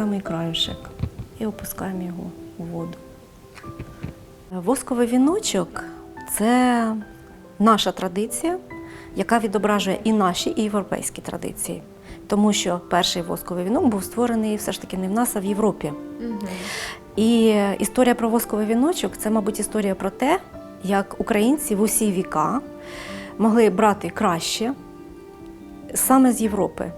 самий краюшек і опускаємо його у воду. Восковий віночок це наша традиція, яка відображує і наші, і європейські традиції. Тому що перший восковий вінок був створений все ж таки не в нас, а в Європі. І історія про восковий віночок це, мабуть, історія про те, як українці в усі віка могли брати краще саме з Європи.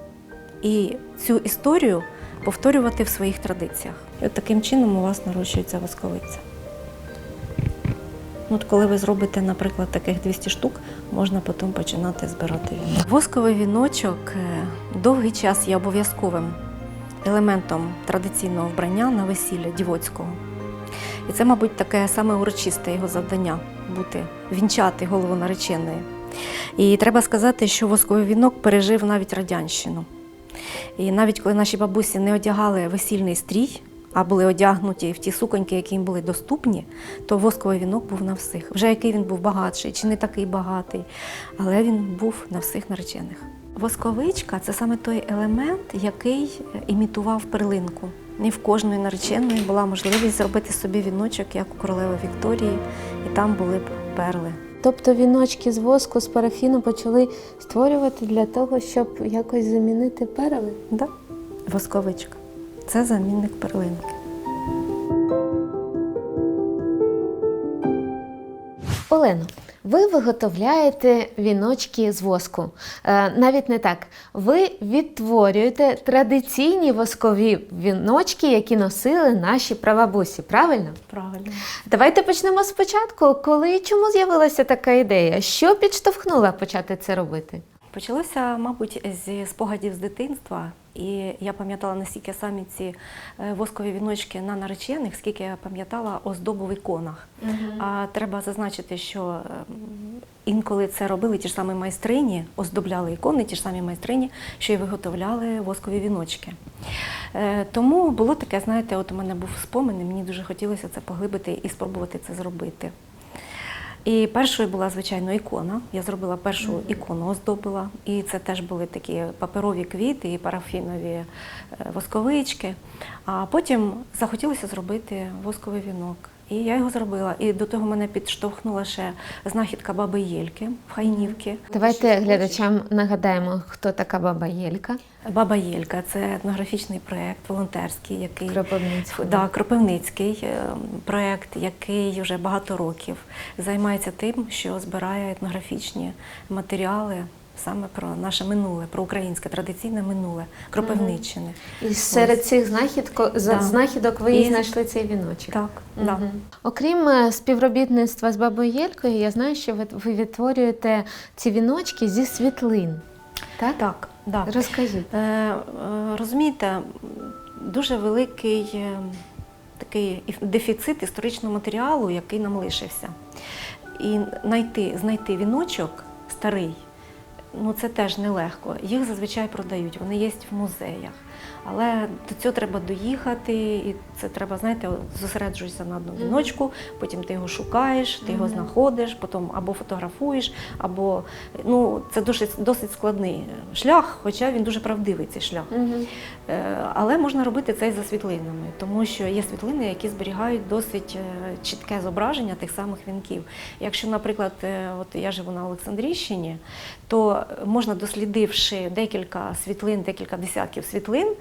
І цю історію повторювати в своїх традиціях. І от таким чином у вас нарощується восковиця. Ну, От коли ви зробите, наприклад, таких 200 штук, можна потім починати збирати вінок. Восковий віночок е, довгий час є обов'язковим елементом традиційного вбрання на весілля дівоцького. І це, мабуть, таке саме урочисте його завдання бути, вінчати голову нареченої. І треба сказати, що восковий вінок пережив навіть радянщину. І навіть коли наші бабусі не одягали весільний стрій, а були одягнуті в ті суконьки, які їм були доступні, то восковий вінок був на всіх. Вже який він був багатший чи не такий багатий, але він був на всіх наречених. Восковичка це саме той елемент, який імітував перлинку. Не в кожної нареченої була можливість зробити собі віночок, як у королеви Вікторії, і там були б перли. Тобто віночки з воску, з парафіну почали створювати для того, щоб якось замінити перли? Да? Восковичка. Це замінник перлинки. Олено, ви виготовляєте віночки з воску. Е, навіть не так. Ви відтворюєте традиційні воскові віночки, які носили наші прабабусі, правильно? Правильно. Давайте почнемо спочатку. Коли і чому з'явилася така ідея? Що підштовхнула почати це робити? Почалося, мабуть, зі спогадів з дитинства. І я пам'ятала настільки самі ці е, воскові віночки на наречених, скільки я пам'ятала оздобу в іконах. А треба зазначити, що ем, інколи це робили ті ж самі майстрині, оздобляли ікони, ті ж самі майстрині, що й виготовляли воскові віночки. Е, Тому було таке, знаєте, от у мене був спомин, і мені дуже хотілося це поглибити і спробувати це зробити. І першою була, звичайно, ікона. Я зробила першу ікону, оздобила. І це теж були такі паперові квіти і парафінові е, восковички. А потім захотілося зробити восковий вінок. І я його зробила. І до того мене підштовхнула ще знахідка баби Єльки в Хайнівці. Давайте глядачам нагадаємо, хто така баба Єлька. Баба Єлька це етнографічний проєкт, волонтерський, який Кропивницького. Да, Кропивницький е, проєкт, який вже багато років займається тим, що збирає етнографічні матеріали саме про наше минуле, про українське традиційне минуле Кропивниччини. І серед цих знахідко, знахідок ви і знайшли цей віночок. Так, да. Окрім е, співробітництва з бабою Єлькою, я знаю, що ви, ви відтворюєте ці віночки зі світлин. Так? так, да. Розкажіть. Е, е, розумієте, дуже великий е, такий дефіцит історичного матеріалу, який нам лишився. І знайти, знайти віночок старий, ну це теж нелегко. Їх зазвичай продають, вони є в музеях. Але до цього треба доїхати, і це треба, знаєте, зосереджуєшся на одному віночку, потім ти його шукаєш, ти його знаходиш, потім або фотографуєш, або ну це досить, досить складний шлях, хоча він дуже правдивий цей шлях. Е, Але можна робити це і за світлинами, тому що є світлини, які зберігають досить е, чітке зображення тих самих вінків. Якщо, наприклад, е, от я живу на Олександрійщині, то можна, дослідивши декілька світлин, декілька десятків світлин,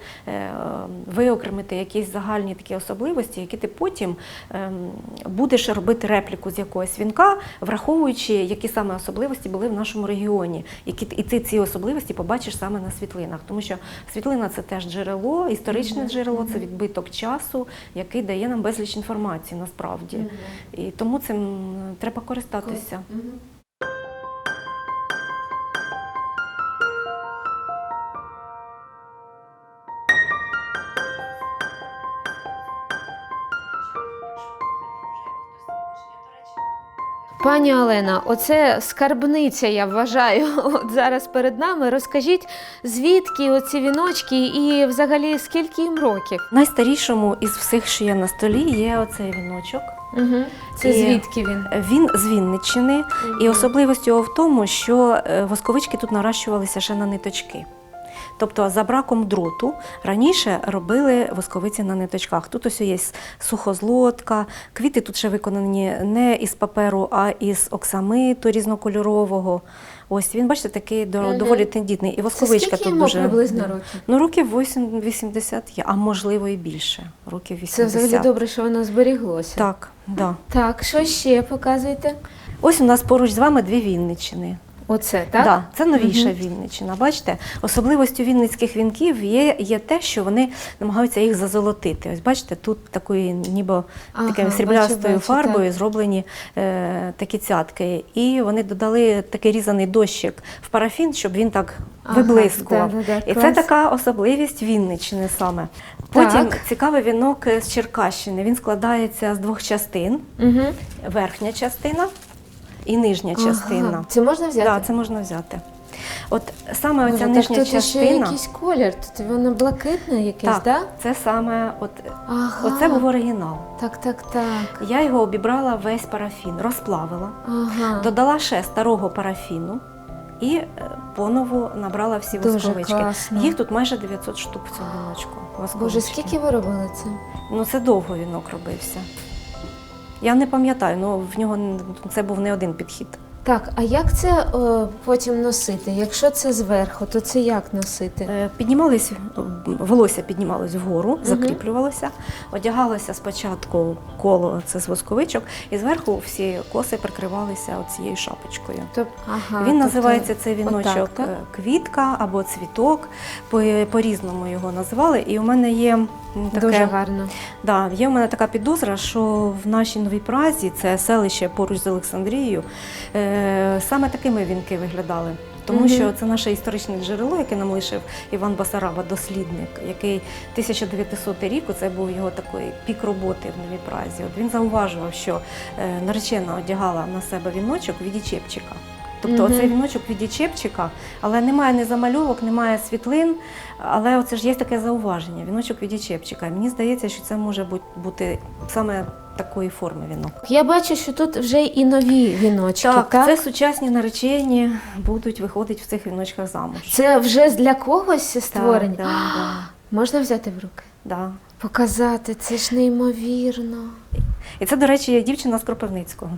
виокремити якісь загальні такі особливості, які ти потім ем, будеш робити репліку з якогось вінка, враховуючи, які саме особливості були в нашому регіоні. І ти ці особливості побачиш саме на світлинах, тому що світлина це теж джерело, історичне джерело, це відбиток часу, який дає нам безліч інформації насправді. І тому цим треба користатися. Пані Олена, оце скарбниця, я вважаю, от зараз перед нами. Розкажіть, звідки оці віночки і взагалі скільки їм років? Найстарішому із всіх, що є на столі, є оцей віночок. Угу. Це І- звідки він? Він з І особливість його в тому, що е, восковички тут наращувалися ще на ниточки. Тобто за браком дроту раніше робили восковиці на ниточках. Тут ось є сухозлотка, квіти тут ще виконані не із паперу, а із оксамиту різнокольорового. Ось він, бачите, такий Мгм. доволі тендітний. І восковичка тут дуже. приблизно років? Ну, років 8 80 є, а можливо і більше. Років 80. Це взагалі добре, що воно зберіглося. Так, да. Так, що ще показуєте? Ось у нас поруч з вами дві Вінниччини. Оце, так? Да, це новіша Мгм. Вінниччина. Бачите, особливостю вінницьких вінків є, є те, що вони намагаються їх зазолотити. Ось бачите, тут такою ніби Ага, такою сріблястою фарбою так. зроблені е, такі цятки. І вони додали такий різаний дощик в парафін, щоб він так Ага, виблискував. да-да-да, І це така особливість Вінниччини саме. Потім Так. цікавий вінок з Черкащини. Він складається з двох частин: Угу. верхня частина і нижня частина. Це можна взяти? Так, це можна взяти. От саме Боже, оця так нижня тут ще частина. якийсь колір, тут воно блакитне якесь, Так, так? це саме, от, Ага. оце був оригінал. Так, так, так. Я його обібрала весь парафін, розплавила, Ага. додала ще старого парафіну і е, понову набрала всі Дуже восковички. класно. Їх тут майже 900 штук в цьому віночку. Боже, скільки ви робили це? Ну це довго вінок робився. Я не пам'ятаю, ну в нього це був не один підхід. Так, а як це е, потім носити? Якщо це зверху, то це як носити? Е, Піднімались, волосся піднімалось вгору, закріплювалося, одягалося спочатку коло це з восковичок, і зверху всі коси прикривалися цією шапочкою. Тоб- ага, Він тобто називається цей віночок отак, так? е, квітка або цвіток. По- По-різному його назвали. І у мене є таке, Дуже гарно. Да, є у мене така підозра, що в нашій новій Празі, це селище поруч з Олександрією, е, саме такими вінки виглядали. Тому Мгм. що це наше історичне джерело, яке нам лишив Іван Басараба, дослідник, який 1900 рік, це був його такий пік роботи в Новій Празі. От він зауважував, що е, наречена одягала на себе віночок в віді чепчика. Тобто Мгм. оцей віночок в віді чепчика, але немає ні замальовок, немає світлин. Але оце ж є таке зауваження, віночок в віді чепчика. Мені здається, що це може бути саме такої форми вінок. Я бачу, що тут вже і нові віночки, так? Так, це сучасні наречені будуть виходити в цих віночках замуж. Це вже для когось створені. Так, да, да, Можна взяти в руки? да. Показати, це ж неймовірно. І це, до речі, є дівчина з Кропивницького.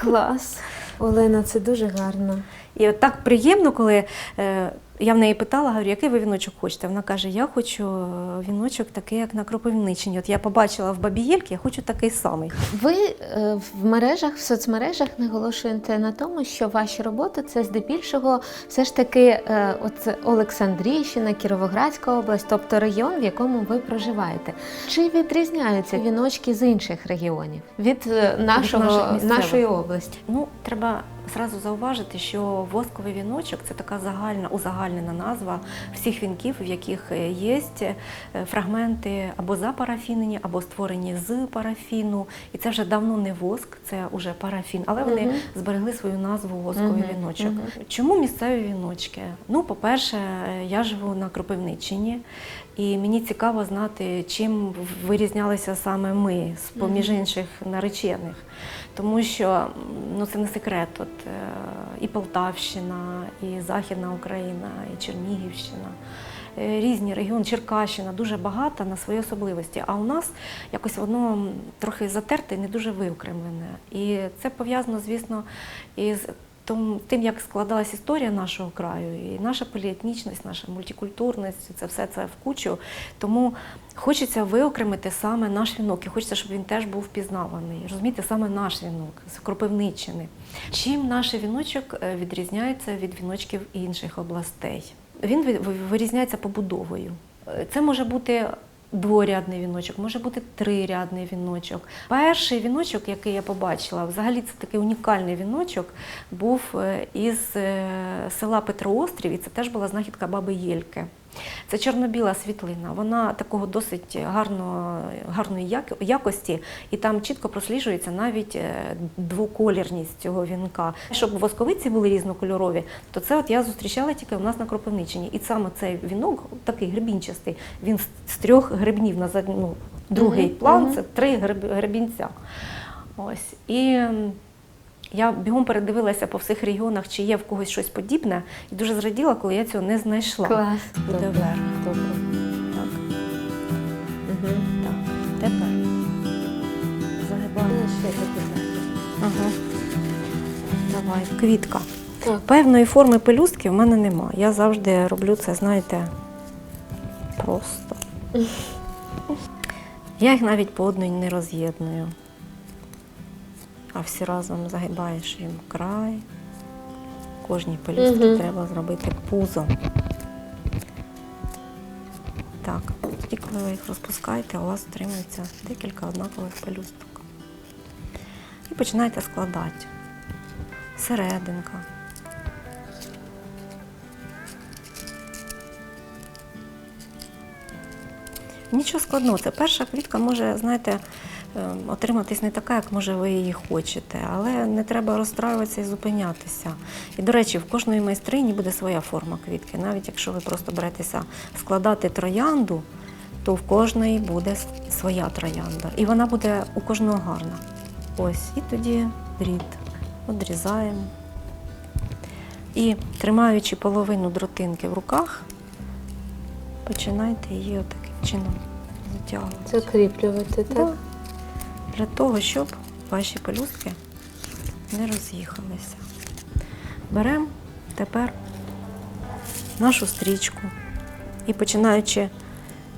Клас. Олена, це дуже гарно. І от так приємно, коли е, я в неї питала, говорю, який ви віночок хочете? Вона каже: Я хочу е, віночок такий, як на Кропивниччині. От я побачила в Бабієльки, я хочу такий самий. Ви е, в мережах, в соцмережах наголошуєте на тому, що ваші роботи це здебільшого все ж таки е, от Олександрійщина, Кіровоградська область, тобто регіон, в якому ви проживаєте. Чи відрізняються віночки з інших регіонів від нашого, місцевих? нашої області? Ну, треба зразу зауважити, що восковий віночок це така загальна узагальнена назва всіх вінків, в яких е, є е, фрагменти або запарафінені, або створені з парафіну. І це вже давно не воск, це вже парафін, але вони Мгм. зберегли свою назву восковий Мгм, віночок. мгм. Чому місцеві віночки? Ну, по-перше, я живу на Кропивниччині, і мені цікаво знати, чим вирізнялися саме ми з поміж Мгм. інших наречених. Тому що ну, це не секрет. От, е, і Полтавщина, і Західна Україна, і Чернігівщина. е, Різні регіони, Черкащина дуже багата на свої особливості. А у нас якось воно трохи затерте і не дуже виокремлене. І це пов'язано, звісно, із том- тим, як складалась історія нашого краю, і наша поліетнічність, наша мультикультурність, це все це в кучу. Тому хочеться виокремити саме наш вінок, і хочеться, щоб він теж був впізнаваний. Розумієте, саме наш вінок з Кропивниччини. Чим наш віночок е, відрізняється від віночків інших областей? Він ви- ви- вирізняється побудовою. Е, Це може бути дворядний віночок, може бути трирядний віночок. Перший віночок, який я побачила, взагалі це такий унікальний віночок, був е, із е, села Петроострів, і це теж була знахідка баби Єльки. Це чорно-біла світлина. Вона такого досить гарно, гарної якості, і там чітко просліджується навіть е, двоколірність цього вінка. Щоб восковиці були різнокольорові, то це от я зустрічала тільки у нас на Кропивниччині. І саме цей вінок, такий гребінчастий, він з- трьох гребнів на ну, другий план це три греб- гребінця. Ось. І Я бігом передивилася по всіх регіонах, чи є в когось щось подібне, і дуже зраділа, коли я цього не знайшла. Клас. Буде Добре. Так, Угу. так. Тепер загибаємо. Ага. Давай, квітка. Так. Певної форми пелюстки в мене нема. Я завжди роблю це, знаєте, просто. Я їх навіть по одній не роз'єдную. А всі разом загибаєш їм край. Кожній пелюстці Мгм. треба зробити пузо. Так, тоді, коли ви їх розпускаєте, у вас отримується декілька однакових пелюсток. І починаєте складати. Серединка. Нічого складного, це перша квітка може, знаєте, отриматись не така, як може ви її хочете, але не треба розстраюватися і зупинятися. І, до речі, в кожної майстрині буде своя форма квітки. Навіть якщо ви просто беретеся складати троянду, то в кожної буде своя троянда. І вона буде у кожного гарна. Ось, і тоді дріт. Одрізаємо. І тримаючи половину дротинки в руках, починайте її отаким чином затягувати. Закріплювати, Да. Для того, щоб ваші пелюстки не роз'їхалися. Беремо тепер нашу стрічку і починаючи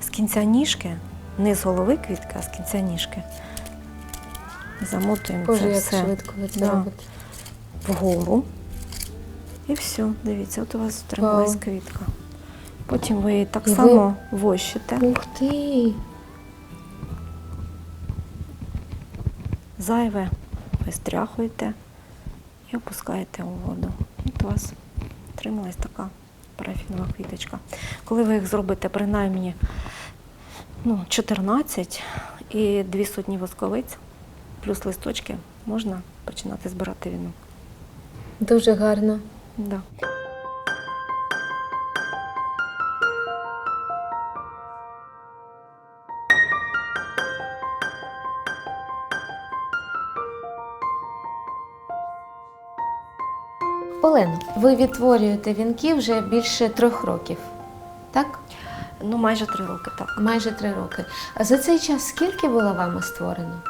з кінця ніжки, не з голови квітки, а з кінця ніжки, замотуємо Боже, це як все швидко Да. вгору. І все, дивіться, от у вас втрималась Вау. квітка. Потім ви її так само вощите. Ух ти! Зайве ви стряхуєте і опускаєте у воду. От у вас отрималась така парафінова квіточка. Коли ви їх зробите принаймні ну, 14 і дві сотні восковиць, плюс листочки, можна починати збирати вінок. Дуже гарно. Да. Ви відтворюєте вінки вже більше трьох років, так? Ну, майже три роки так. Майже три роки. А за цей час скільки було вами створено?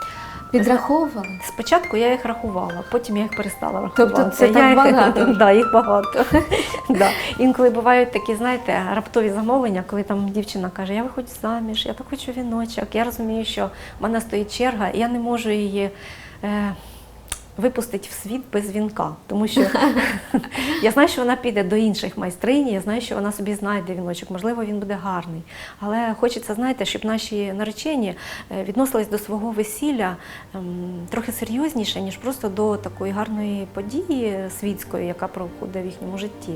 Підраховували? Спочатку я їх рахувала, потім я їх перестала рахувати. Тобто це я так їх, багато? Да, їх багато. да. Інколи бувають такі, знаєте, раптові замовлення, коли там дівчина каже, я виходжу заміж, я так хочу віночок. Я розумію, що в мене стоїть черга, і я не можу її. Е, Випустити в світ без вінка, тому що я знаю, що вона піде до інших майстринь, я знаю, що вона собі знайде віночок, можливо, він буде гарний. Але хочеться, знаєте, щоб наші наречені е, відносились до свого весілля ем, трохи серйозніше, ніж просто до такої гарної події світської, яка проходить в їхньому житті.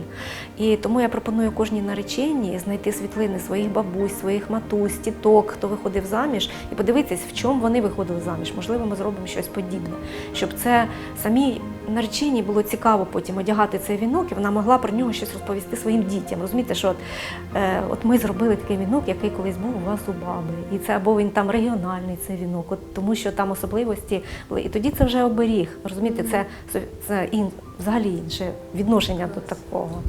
І тому я пропоную кожній нареченій знайти світлини своїх бабусь, своїх матусь, тіток, хто виходив заміж, і подивитись, в чому вони виходили заміж. Можливо, ми зробимо щось подібне, щоб це самій нареченій було цікаво потім одягати цей вінок, і вона могла про нього щось розповісти своїм дітям. Розумієте, що от, е, от ми зробили такий вінок, який колись був у вас у баби. І це або він там регіональний цей вінок, от, тому що там особливості були. І тоді це вже оберіг. Розумієте, це, це ін, взагалі інше відношення до такого.